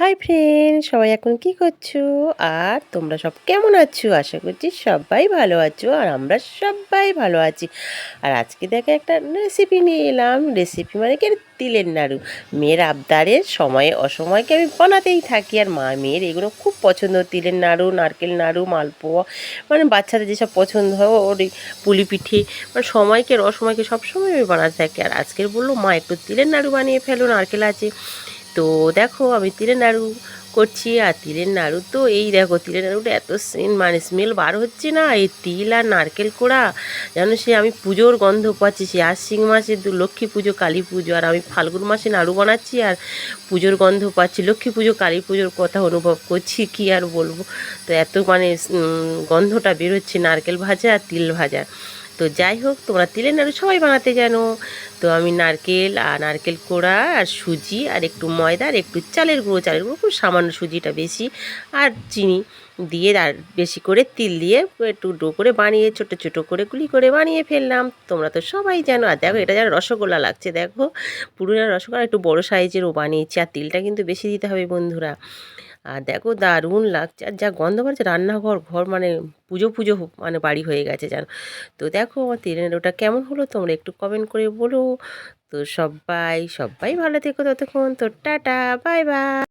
Hi friend, সবাই এখন কি করছ? আর তোমরা সব কেমন আছো? আশা করছি সবাই ভালো আছো আর আমরা সবাই ভালো আছি। আর আজকে দেখে একটা রেসিপি নিয়ে এলাম। রেসিপি মানে কি? তিলের নাড়ু। মেয়ের আবদারের সময়ে অসময়কে আমি বানাতেই থাকি। আর মা, মেয়ের এগুলো খুব পছন্দ। তিলের নাড়ু, নারকেল নাড়ু, মালপোয়া। মানে বাচ্চাদের যেসব পছন্দ হয়, ওর পুলি পিঠে মানে সময়কে অসময়কে সবসময় আমি বানাতে থাকি। আর আজকের বলল, মা, একটু তিলের নাড়ু বানিয়ে ফেলো, নারকেল আছে। তো দেখো আমি তিলের নাড়ু করছি আর তিলের নাড়ু তো এই দেখো তিলের নাড়ুটা এত মানে স্মেল বার হচ্ছে না। এই তিল আর নারকেল কোড়া, যেন সে আমি পুজোর গন্ধ পাচ্ছি। সে আশ্বিন মাসে দু লক্ষ্মী পুজো, কালী পুজো, আর আমি ফাল্গুন মাসে নাড়ু বানাচ্ছি আর পুজোর গন্ধ পাচ্ছি। লক্ষ্মী পুজো, কালী পুজোর কথা অনুভব করছি, কি আর বলব? তো এত মানে গন্ধটা বেরোচ্ছে নারকেল ভাজা আর তিল ভাজা। তো যাই হোক, তোমরা তিলের নাড়ু সবাই বানাতে জানো। তো আমি নারকেল আর নারকেল কোড়া আর সুজি আর একটু ময়দা আর একটু চালের গুঁড়ো চালের গুঁড়ো খুব সামান্য সুজিটা বেশি। আর চিনি দিয়ে আর বেশি করে তিল দিয়ে একটু ডো করে বানিয়ে, ছোটো ছোটো করে গুলি করে বানিয়ে ফেললাম। তোমরা তো সবাই জানো। আর দেখো, এটা যেন রসগোল্লা লাগছে। দেখো পুরুলিয়া রসগোল্লা একটু বড়ো সাইজেরও বানিয়েছি। আর তিলটা কিন্তু বেশি দিতে হবে বন্ধুরা। আর দেখো দারুণ লাগছে। আর যা গন্ধ বাড়ছে রান্নাঘর, ঘর মানে পুজো পুজো মানে বাড়ি হয়ে গেছে জানো তো দেখো আমার তেলের ওটা কেমন হলো তোমরা একটু কমেন্ট করে বলো। তো সবাই সবাই ভালো থেকো ততক্ষণ। তো টাটা বাই বাই